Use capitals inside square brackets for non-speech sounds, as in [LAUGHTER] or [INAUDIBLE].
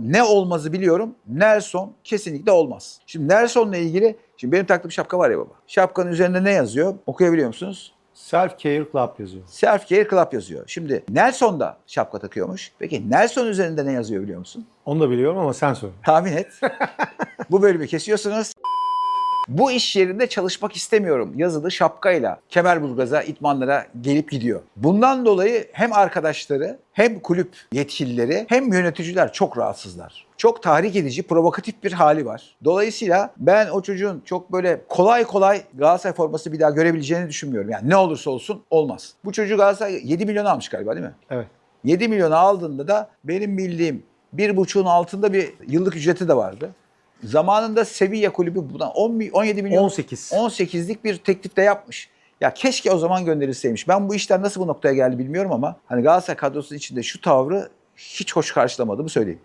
Ne olmazı biliyorum. Nelson kesinlikle olmaz. Şimdi Nelson'la ilgili şimdi benim taktığım şapka var ya baba. Şapkanın üzerinde ne yazıyor? Okuyabiliyor musunuz? Self Care Club yazıyor. Self Care Club yazıyor. Şimdi Nelson da şapka takıyormuş. Peki Nelson üzerinde ne yazıyor biliyor musun? Onu da biliyorum ama sen söyle. Tahmin et. [LAUGHS] Bu bölümü kesiyorsunuz. Bu iş yerinde çalışmak istemiyorum yazılı şapkayla Kemerburgaz'a, itmanlara gelip gidiyor. Bundan dolayı hem arkadaşları hem kulüp yetkilileri hem yöneticiler çok rahatsızlar. Çok tahrik edici, provokatif bir hali var. Dolayısıyla ben o çocuğun çok böyle kolay kolay Galatasaray forması bir daha görebileceğini düşünmüyorum. Yani ne olursa olsun olmaz. Bu çocuğu Galatasaray 7 milyon almış galiba değil mi? Evet. 7 milyonu aldığında da benim bildiğim bir buçuğun altında bir yıllık ücreti de vardı. Zamanında Sevilla kulübü buna 10, mi- 17 milyon 18. 18'lik bir teklif de yapmış. Ya keşke o zaman gönderilseymiş. Ben bu işler nasıl bu noktaya geldi bilmiyorum ama hani Galatasaray kadrosunun içinde şu tavrı hiç hoş karşılamadığımı söyleyeyim.